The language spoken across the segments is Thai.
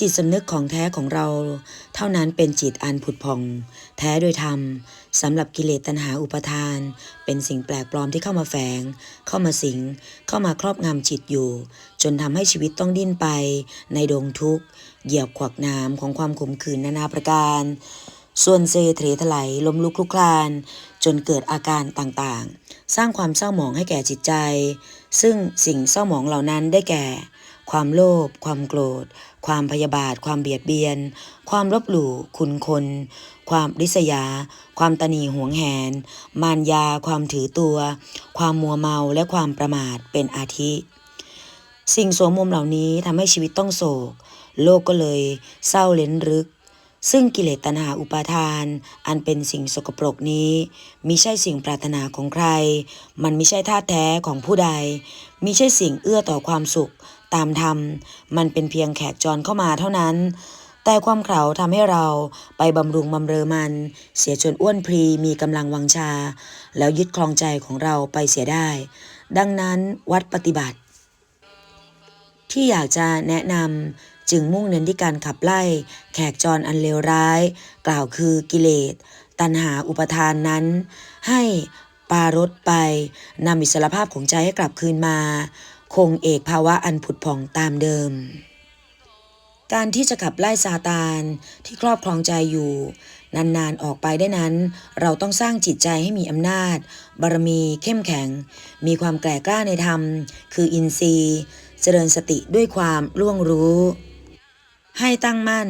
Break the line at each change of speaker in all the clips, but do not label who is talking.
จิตสำนึกของแท้ของเรา เท่านั้นเป็นจิตอันผุดผ่อง แท้โดยธรรมสำหรับกิเลสตัณหาอุปทาน เป็นสิ่งแปลกปลอมที่เข้ามาแฝง เข้ามาสิง เข้ามาครอบงำจิตอยู่ จนทำให้ชีวิตต้องดิ้นไป ในดงทุกข์เหยียบขวักน้ำของความขมขื่นนานาประการ ส่วนเซเทถลายล้มลุกคลุกคลาน จนเกิดอาการต่างๆ สร้างความเศร้าหมองให้แก่จิตใจ ซึ่งสิ่งเศร้าหมองเหล่านั้นได้แก่ ความโลภความโกรธ ความพยาบาท ความเบียดเบียน ความลบหลู่คุณคน ความริษยา ความตนีหวงแหน มารยา ความถือตัว ความมัวเมาและความประมาทเป็นอาทิ สิ่งโสมมุมเหล่านี้ทำให้ชีวิตต้องโศก โลกก็เลยเศร้าเล้นรึกซึ่งกิเลสตัณหาอุปาทาน อันเป็นสิ่งสกปรกนี้มิใช่สิ่งปรารถนาของใคร มันม่ใช่ท่าตุแท้ของผู้ใดมิใช่สิ่งเอื้อต่อความสุข ตามธรรม มันเป็นเพียงแขกจรเข้ามาเท่านั้น แต่ความเขลาทำให้เราไปบำรุงบำเรอมัน เสียจนอ้วนพรีมีกำลังวังชา แล้วยึดครองใจของเราไปเสียได้ ดังนั้นวัดปฏิบัติ ที่อยากจะแนะนำจึงมุ่งเน้นที่การขับไล่แขกจรอันเลวร้าย กล่าวคือกิเลสตัณหาอุปทานนั้น ให้ปารดไปนำอิสรภาพของใจให้กลับคืนมา คงเอกภาวะอันผุดผ่องตามเดิม การที่จะขับไล่ซาตานที่ครอบครองใจอยู่ นานๆออกไปได้นั้น เราต้องสร้างจิตใจให้มีอำนาจ บารมีเข้มแข็ง มีความแกร่กล้าในธรรม คืออินทรีย์ เจริญสติด้วยความล่วงรู้ ให้ตั้งมั่น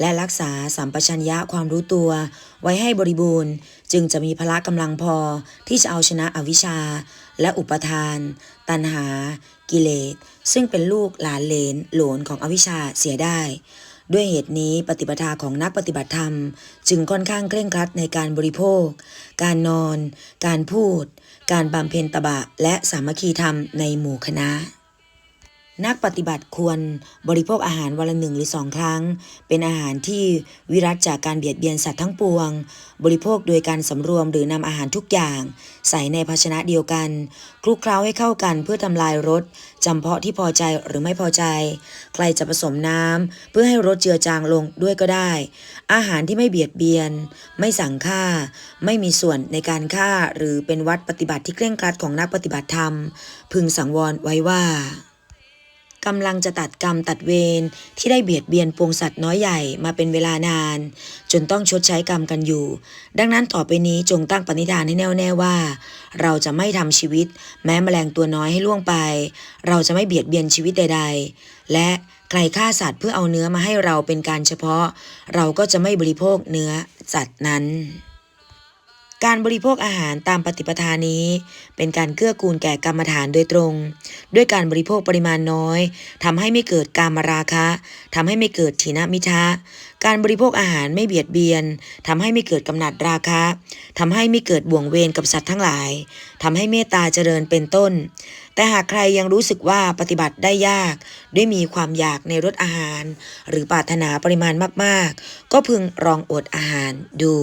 และรักษาสัมปชัญญะความรู้ตัว ไว้ให้บริบูรณ์ จึงจะมีพละกำลังพอที่จะเอาชนะอวิชชา และอุปทาน ตันหา กิเลส ซึ่งเป็นลูกหลานเลนหลนของอวิชชาเสียได้ ด้วยเหตุนี้ปฏิปทาของนักปฏิบัติธรรม จึงค่อนข้างเคร่งครัดในการบริโภค การนอน การพูด การบำเพ็ญตบะและสามัคคีธรรมในหมู่คณะ นักปฏิบัติควรบริโภคอาหารวันละหนึ่งหรือสองครั้ง เป็นอาหารที่วิรัตจากการเบียดเบียนสัตว์ทั้งปวง บริโภคโดยการสำรวมหรือนำอาหารทุกอย่าง ใส่ในภาชนะเดียวกัน คลุกเคล้าให้เข้ากันเพื่อทำลายรสจำเพาะที่พอใจหรือไม่พอใจ ใครจะผสมน้ำเพื่อให้รสเจือจางลงด้วยก็ได้ อาหารที่ไม่เบียดเบียน ไม่สั่งฆ่า ไม่มีส่วนในการฆ่าหรือเป็นวัดปฏิบัติที่เคร่งครัดของนักปฏิบัติธรรม พึงสังวรไว้ว่า กำลังจะตัดกรรมตัดเวรที่ได้เบียดเบียนปวงสัตว์น้อยใหญ่มาเป็นเวลานาน จนต้องชดใช้กรรมกันอยู่ ดังนั้นต่อไปนี้จงตั้งปณิธานให้แน่วแน่ว่า เราจะไม่ทำชีวิต แม้แมลงตัวน้อยให้ล่วงไป เราจะไม่เบียดเบียนชีวิตใด ๆ และใครฆ่าสัตว์เพื่อเอาเนื้อมาให้เราเป็นการเฉพาะ เราก็จะไม่บริโภคเนื้อสัตว์นั้น การบริโภคอาหารตามปฏิปทานี้ เป็นการเกื้อกูลแก่กรรมฐานโดยตรง ด้วยการบริโภคปริมาณน้อยทำให้ไม่เกิดการมราคะทำให้ไม่เกิดถีนมิทะการบริโภคอาหารไม่เบียดเบียนทำให้ไม่เกิดกำหนัดราคะทำให้ไม่เกิดบ่วงเวรกับสัตว์ทั้งหลายทำให้เมตตาเจริญเป็นต้น แต่หากใครยังรู้สึกว่าปฏิบัติได้ยาก ด้วยมีความอยากในรสอาหาร หรือปรารถนาปริมาณมาก ๆ ก็พึงลองอดอาหารดู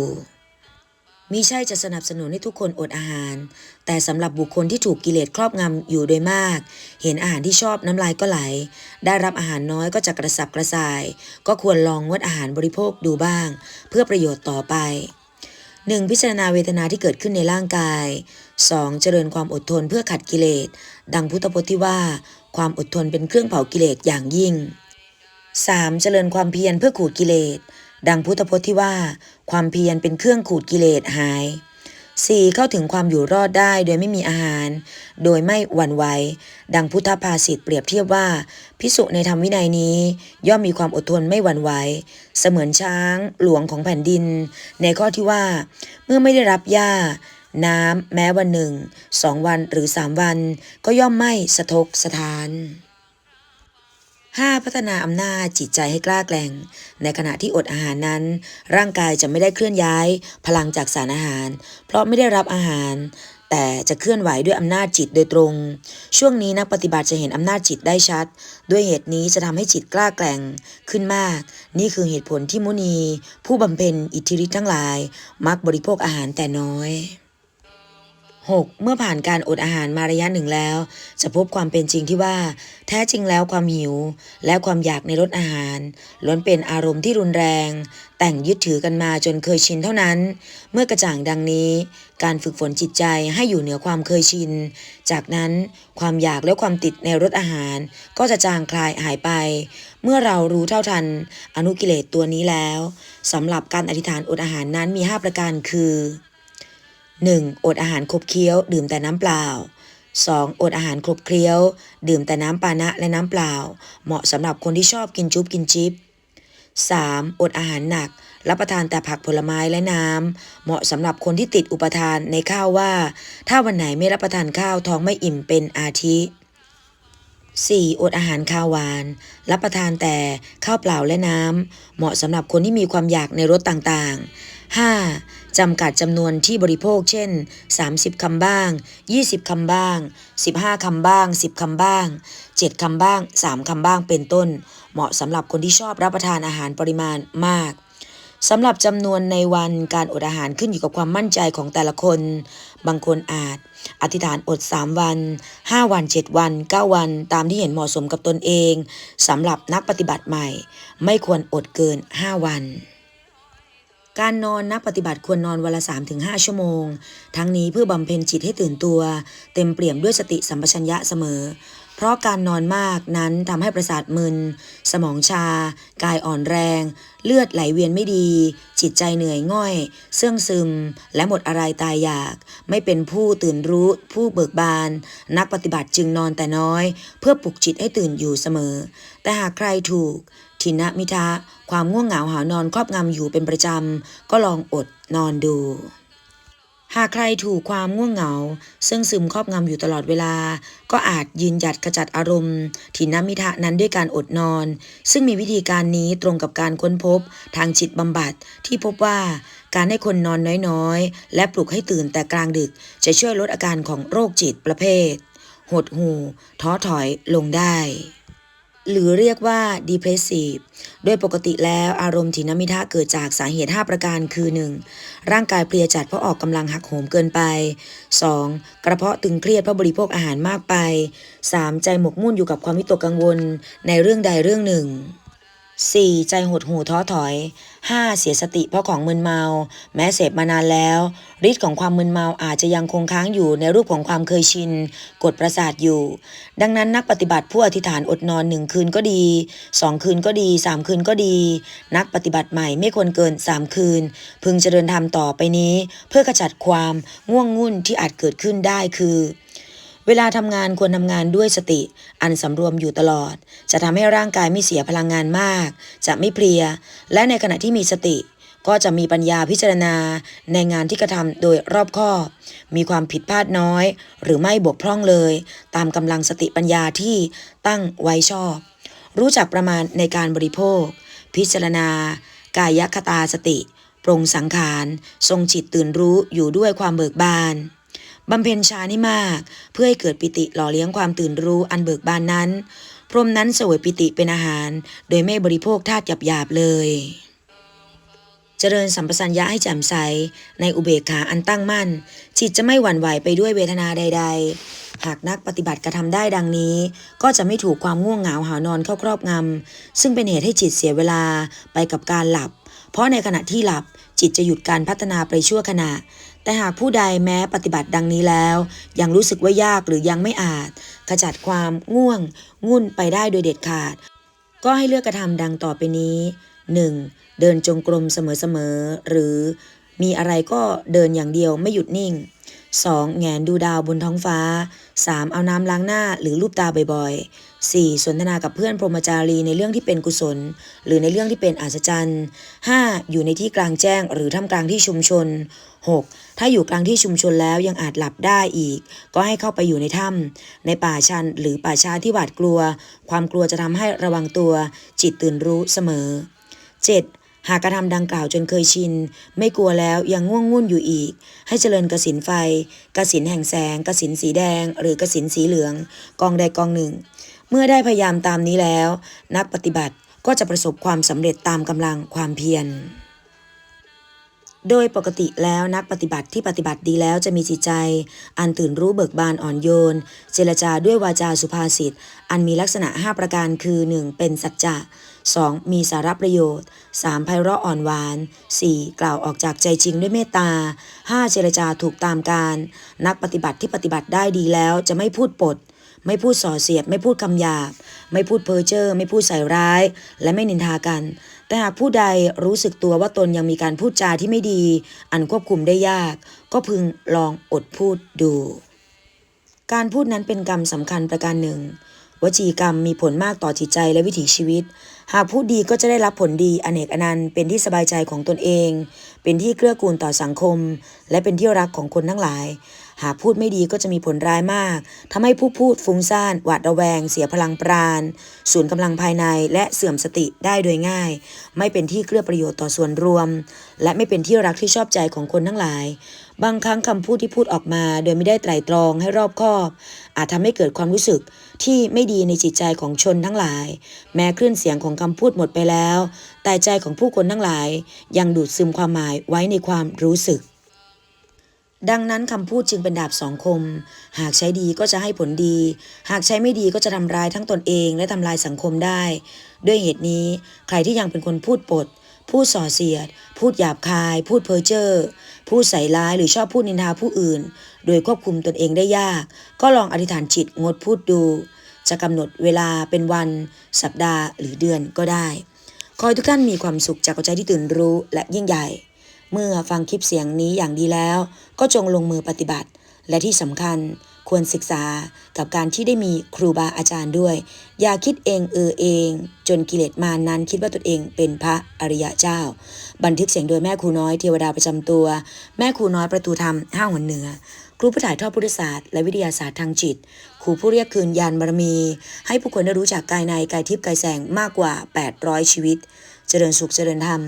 มิใช่จะสนับสนุนให้ทุกคนอดอาหาร แต่สำหรับบุคคลที่ถูกกิเลสครอบงำอยู่โดยมาก เห็นอาหารที่ชอบน้ำลายก็ไหล ได้รับอาหารน้อยก็จะกระสับกระส่าย ก็ควรลองงดอาหารบริโภคดูบ้าง เพื่อประโยชน์ต่อไป 1. พิจารณาเวทนาที่เกิดขึ้นในร่างกาย 2. เจริญความอดทนเพื่อขัดกิเลส ดังพุทธพจน์ที่ว่า ความอดทนเป็นเครื่องเผากิเลสอย่างยิ่ง 3. เจริญความเพียรเพื่อขูดกิเลส ดังพุทธพจน์ที่ว่า ความเพียรเป็นเครื่องขูดกิเลสหาย 4. เข้าถึงความอยู่รอดได้โดยไม่มีอาหาร โดยไม่หวั่นไหวดังพุทธภาษิตเปรียบเทียบว่า พิสุในธรรมวินัยนี้ ย่อมมีความอดทนไม่หวั่นไหวเสมือนช้างหลวงของแผ่นดิน ในข้อที่ว่า เมื่อไม่ได้รับหญ้า น้ำแม้วันหนึ่งสองวันหรือสามวัน ก็ย่อมไม่สะทกสะทาน 5. พัฒนาอำนาจจิตใจให้กล้าแกร่ง ในขณะที่อดอาหารนั้น ร่างกายจะไม่ได้เคลื่อนย้าย พลังจากสารอาหาร เพราะไม่ได้รับอาหาร แต่จะเคลื่อนไหวด้วยอำนาจจิตโดยตรง ช่วงนี้นักปฏิบัติจะเห็นอำนาจจิตได้ชัด ด้วยเหตุนี้จะทำให้จิตกล้าแกร่งขึ้นมาก นี่คือเหตุผลที่มุนี ผู้บำเพ็ญอิทธิฤทธิ์ทั้งหลาย มักบริโภคอาหารแต่น้อย 6. เมื่อผ่านการอดอาหารมาระยะหนึ่งแล้ว จะพบความเป็นจริงที่ว่า แท้จริงแล้วความหิว และความอยากในรสอาหารล้วนเป็นอารมณ์ที่รุนแรง แต่งยึดถือกันมาจนเคยชินเท่านั้น เมื่อกระจ่างดังนี้ การฝึกฝนจิตใจให้อยู่เหนือความเคยชิน จากนั้นความอยากและความติดในรสอาหาร ก็จะจางคลายหายไป เมื่อเรารู้เท่าทัน อนุกิเลสตัวนี้แล้วสำหรับการอธิษฐานอดอาหารนั้นมี 5 ประการคือ 1. อดอาหารครบเคี้ยว ดื่มแต่น้ำเปล่า 2. อดอาหารครบเคี้ยว ดื่มแต่น้ำปานะและน้ำเปล่า เหมาะสำหรับคนที่ชอบกินจุ๊บกินจิ๊บ 3. อดอาหารหนัก รับประทานแต่ผักผลไม้และน้ำ เหมาะสำหรับคนที่ติดอุปทานในข้าวว่า ถ้าวันไหนไม่รับประทานข้าวท้องไม่อิ่มเป็นอาทิ 4. อดอาหารข้าวหวาน รับประทานแต่ข้าวเปล่าและน้ำ เหมาะสำหรับคนที่มีความอยากในรสต่างๆ 5. จำกัดจำนวนที่บริโภคเช่น 30 คำบ้าง 20 คำบ้าง 15 คำบ้าง 10 คำบ้าง 7 คำบ้าง 3 คำบ้างเป็นต้น เหมาะสำหรับคนที่ชอบรับประทานอาหารปริมาณมากสำหรับจำนวนในวันการอดอาหารขึ้นอยู่กับความมั่นใจของแต่ละคน บางคนอาจ อธิษฐานอด 3 วัน 5 วัน 7 วัน 9 วัน ตามที่เห็นเหมาะสมกับตนเองสำหรับนักปฏิบัติใหม่ ไม่ควรอดเกิน 5 วัน การนอนนักปฏิบัติควรนอนวันละ3-5 ชั่วโมง ทั้งนี้เพื่อบำเพ็ญจิตให้ตื่นตัว เต็มเปี่ยมด้วยสติสัมปชัญญะเสมอ เพราะการนอนมากนั้นทำให้ประสาทมึน สมองชา กายอ่อนแรง เลือดไหลเวียนไม่ดี จิตใจเหนื่อยง่อย เสื่องซึม และหมดอะไรตายอยาก ไม่เป็นผู้ตื่นรู้ ผู้เบิกบาน นักปฏิบัติจึงนอนแต่น้อย เพื่อปลุกจิตให้ตื่นอยู่เสมอ แต่หากใครถูก ทินมิทะความง่วงเหงาหานอนครอบงำอยู่เป็นประจำ ก็ลองอดนอนดู หากใครถูกความง่วงเหงา ซึ่งซึมครอบงำอยู่ตลอดเวลา ก็อาจยืนหยัดขจัดอารมณ์ทินมิทะนั้นด้วยการอดนอน ซึ่งมีวิธีการนี้ตรงกับการค้นพบ ทางจิตบำบัดที่พบว่าการให้คนนอนน้อยๆ และปลุกให้ตื่นแต่กลางดึก จะช่วยลดอาการของโรคจิตประเภท หดหู่ท้อถอยลงได้ หรือเรียกว่า depressive โดยปกติแล้วอารมณ์ถินมิทะเกิดจากสาเหตุ 5 ประการคือ 1. ร่างกายเพลียจัดเพราะออกกำลังหักโหมเกินไป 2. กระเพาะตึงเครียดเพราะบริโภคอาหารมากไป 3. ใจหมกมุ่นอยู่กับความวิตกกังวลในเรื่องใดเรื่องหนึ่ง 4. ใจหดหู่ท้อถอย 5. เสียสติเพราะของมึนเมา แม้เสพมานานแล้วฤทธิ์ของความมึนเมาอาจจะยังคงค้างอยู่ในรูปของความเคยชิน กดประสาทอยู่ ดังนั้นนักปฏิบัติผู้อธิษฐานอดนอนหนึ่งคืนก็ดีสองคืนก็ดีสามคืนก็ดี นักปฏิบัติใหม่ไม่ควรเกินสามคืน พึงเจริญธรรมต่อไปนี้ เพื่อขจัดความง่วงงุ่นที่อาจเกิดขึ้นได้คือ เวลาทำงานควรทำงานด้วยสติ อันสำรวมอยู่ตลอด จะทำให้ร่างกายไม่เสียพลังงานมาก จะไม่เพลีย และในขณะที่มีสติ ก็จะมีปัญญาพิจารณา ในงานที่กระทำโดยรอบคอบ มีความผิดพลาดน้อย หรือไม่บกพร่องเลย ตามกำลังสติปัญญาที่ตั้งไว้ชอบ รู้จักประมาณในการบริโภค พิจารณา กายคตาสติ ปรงสังขาร ทรงจิตตื่นรู้อยู่ด้วยความเบิกบาน บำเพ็ญชานี่มาก เพื่อให้เกิดปิติหล่อเลี้ยงความตื่นรู้อันเบิกบานนั้น พรหมนั้นเสวยปิติเป็นอาหาร โดยไม่บริโภคธาตุหยาบๆเลย เจริญสัมปชัญญะให้แจ่มใส ในอุเบกขาอันตั้งมั่น จิตจะไม่หวั่นไหวไปด้วยเวทนาใด ๆหากนักปฏิบัติกระทำได้ดังนี้ ก็จะไม่ถูกความง่วงเหงาหานอนเข้าครอบงำซึ่งเป็นเหตุให้จิตเสียเวลาไปกับการหลับ เพราะในขณะที่หลับจิตจะหยุดการพัฒนาไปชั่วขณะ แต่หากผู้ใดแม้ปฏิบัติดังนี้แล้ว ยังรู้สึกว่ายากหรือยังไม่อาจ ขจัดความง่วง งุ่นไปได้โดยเด็ดขาด ก็ให้เลือกกระทำดังต่อไปนี้ 1. เดินจงกรมเสมอๆหรือมีอะไรก็เดินอย่างเดียวไม่หยุดนิ่ง 2. แงนดูดาวบนท้องฟ้า 3. เอาน้ำล้างหน้าหรือลูบตาบ่อยๆ 4. สนทนากับเพื่อนพรหมจารีในเรื่องที่เป็นกุศล หรือในเรื่องที่เป็นอัศจรรย์ 5. อยู่ในที่กลางแจ้งหรือท่ามกลางที่ชุมชน 6. ถ้าอยู่กลางที่ชุมชนแล้วยังอาจหลับได้อีก ก็ให้เข้าไปอยู่ในถ้ำในป่าชันหรือป่าช้าที่หวาดกลัว ความกลัวจะทำให้ระวังตัว จิตตื่นรู้เสมอ 7. หากกระทำดังกล่าวจนเคยชิน ไม่กลัวแล้วยังง่วงงุ่นอยู่อีก ให้เจริญกสินไฟ กสินแห่งแสง กสินสีแดง หรือกสินสีเหลือง กองใดกองหนึ่ง เมื่อได้พยายามตามนี้แล้ว นักปฏิบัติก็จะประสบความสำเร็จตามกำลังความเพียรโดยปกติแล้วนักปฏิบัติที่ปฏิบัติดีแล้วจะมีจิตใจ อันตื่นรู้เบิกบานอ่อนโยน เจรจาด้วยวาจาสุภาษิต อันมีลักษณะ 5 ประการคือ 1. เป็นสัจจะ 2. มีสาระประโยชน์ 3. ไพเราะอ่อนหวาน 4. กล่าวออกจากใจจริงด้วยเมตตา 5. เจรจาถูกตามการ นักปฏิบัติที่ปฏิบัติได้ดีแล้วจะไม่พูดปด ไม่พูดส่อเสียด ไม่พูดคำหยาบ ไม่พูดเพ้อเจ้อไม่พูดใส่ร้าย และไม่นินทากัน แต่หากผู้ใดรู้สึกตัวว่าตนยังมีการพูดจาที่ไม่ดี อันควบคุมได้ยาก ก็พึงลองอดพูดดู การพูดนั้นเป็นกรรมสำคัญประการหนึ่ง วจีกรรมมีผลมากต่อจิตใจและวิถีชีวิต หากพูดดีก็จะได้รับผลดีอเนกอนันต์เป็นที่สบายใจของตนเอง เป็นที่เกื้อกูลต่อสังคม และเป็นที่รักของคนทั้งหลาย หากพูดไม่ดีก็จะมีผลร้ายมากทำให้ผู้พูดฟุ้งซ่านหวาดระแวง เสียพลังปราณสูญกำลังภายในและเสื่อมสติได้โดยง่าย ไม่เป็นที่เกื้อประโยชน์ต่อส่วนรวม และไม่เป็นที่รักที่ชอบใจของคนทั้งหลาย บางครั้งคำพูดที่พูดออกมา โดยไม่ได้ไตร่ตรองให้รอบคอบ อาจทำให้เกิดความรู้สึก ที่ไม่ดีในจิตใจของชนทั้งหลาย แม้คลื่นเสียงของคำพูดหมดไปแล้ว แต่ใจของผู้คนทั้งหลาย ยังดูดซึมความหมายไว้ในความรู้สึก ดังนั้นคำพูดจึงเป็นดาบสองคม หากใช้ดีก็จะให้ผลดี หากใช้ไม่ดีก็จะทำร้ายทั้งตนเองและทำลายสังคมได้ ด้วยเหตุนี้ใครที่ยังเป็นคนพูดปด พูดส่อเสียด พูดหยาบคาย พูดเพ้อเจ้อพูดใส่ร้ายหรือชอบพูดนินทาผู้อื่น โดยควบคุมตนเองได้ยาก ก็ลองอธิษฐานจิตงดพูดดู จะกำหนดเวลาเป็นวัน สัปดาห์หรือเดือนก็ได้ ขอให้ทุกท่านมีความสุขจากใจที่ตื่นรู้และยิ่งใหญ่ เมื่อฟังคลิปเสียงนี้อย่างดีแล้ว ก็จงลงมือปฏิบัติ และที่สำคัญ ควรศึกษากับการที่ได้มีครูบาอาจารย์ด้วย อย่าคิดเองเออเอง จนกิเลสมานั้นคิดว่าตนเองเป็นพระอริยเจ้า บันทึกเสียงโดยแม่ครูน้อยเทวดาประจำตัว แม่ครูน้อยประตูธรรมห้าหัวเหนือครูผู้ถ่ายทอดพุทธศาสตร์และวิทยาศาสตร์ทางจิตครูผู้เรียกคืนยานบารมี ให้ผู้คนได้รู้จักกายในกายทิพย์กายแสงมากกว่า 800 ชีวิต เจริญสุขเจริญธรรม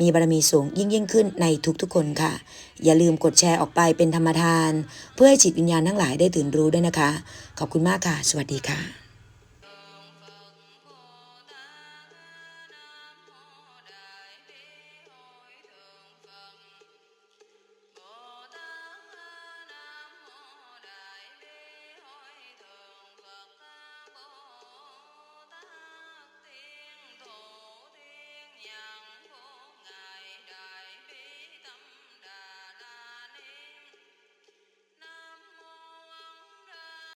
มีบารมีสูงยิ่งยิ่งขึ้นในทุกๆคนค่ะ อย่าลืมกดแชร์ออกไปเป็นธรรมทาน เพื่อให้จิตวิญญาณทั้งหลายได้ตื่นรู้ด้วยนะคะ ขอบคุณมากค่ะ สวัสดีค่ะ